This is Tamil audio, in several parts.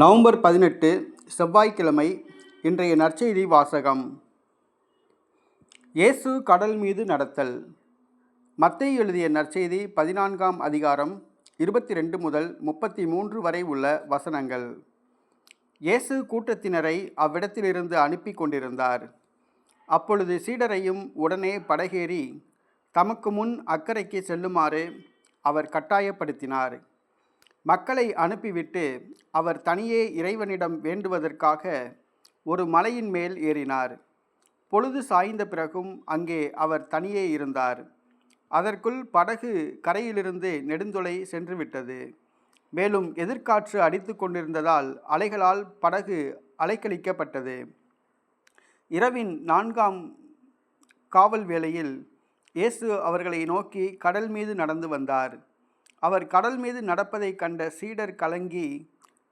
நவம்பர் பதினெட்டு செவ்வாய்க்கிழமை இன்றைய நற்செய்தி வாசகம். இயேசு கடல் மீது நடத்தல். மத்தை எழுதிய நற்செய்தி பதினான்காம் அதிகாரம் இருபத்தி ரெண்டு முதல் முப்பத்தி மூன்று வரை உள்ள வசனங்கள். இயேசு கூட்டத்தினரை அவ்விடத்திலிருந்து அனுப்பி கொண்டிருந்தார். அப்பொழுது சீடரையும் உடனே படகேறி தமக்கு முன் அக்கறைக்கு செல்லுமாறு அவர் கட்டாயப்படுத்தினார். மக்களை அனுப்பிவிட்டு அவர் தனியே இறைவனிடம் வேண்டுவதற்காக ஒரு மலையின் மேல் ஏறினார். பொழுது சாய்ந்த பிறகும் அங்கே அவர் தனியே இருந்தார். அதற்குள் படகு கரையிலிருந்து நெடுந்தொலை சென்றுவிட்டது மேலும் எதிர்காற்று அடித்து கொண்டிருந்ததால் அலைகளால் படகு அலைக்கழிக்கப்பட்டது. இரவின் நான்காம் காவல் வேளையில் இயேசு அவர்களை நோக்கி கடல் மீது நடந்து வந்தார். அவர் கடல் மீது நடப்பதைக் கண்ட சீடர் கலங்கி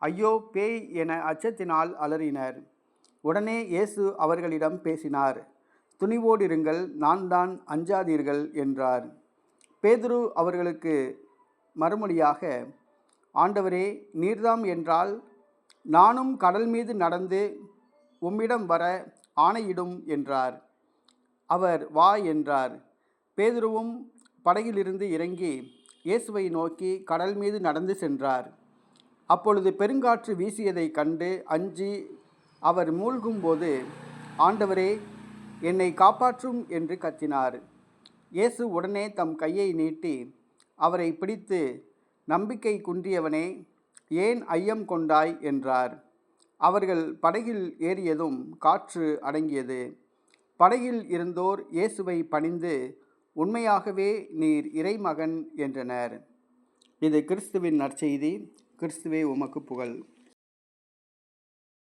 ஐயோ பேய் என அச்சத்தினால் அலறினர். உடனே இயேசு அவர்களிடம் பேசினார் துணிவோடிருங்கள் நான் தான் அஞ்சாதீர்கள் என்றார். பேதுரு அவர்களுக்கு மறுமொழியாக ஆண்டவரே நீர்தாம் என்றால் நானும் கடல் மீது நடந்து உம்மிடம் வர ஆணையிடும் என்றார். அவர் வா என்றார். பேதுருவும் படகிலிருந்து இறங்கி இயேசுவை நோக்கி கடல் மீது நடந்து சென்றார். அப்பொழுது பெருங்காற்று வீசியதை கண்டு அஞ்சி அவர் மூழ்கும்போது ஆண்டவரே என்னை காப்பாற்றும் என்று கத்தினார். இயேசு உடனே தம் கையை நீட்டி அவரை பிடித்து நம்பிக்கை குன்றியவனே ஏன் ஐயம் கொண்டாய்? என்றார். அவர்கள் படகில் ஏறியதும் காற்று அடங்கியது. படகில் இருந்தோர் இயேசுவை பணிந்து உண்மையாகவே நீர் இறைமகன் என்றனர். இது கிறிஸ்துவின் நற்செய்தி. கிறிஸ்துவே உமக்கு புகழ்.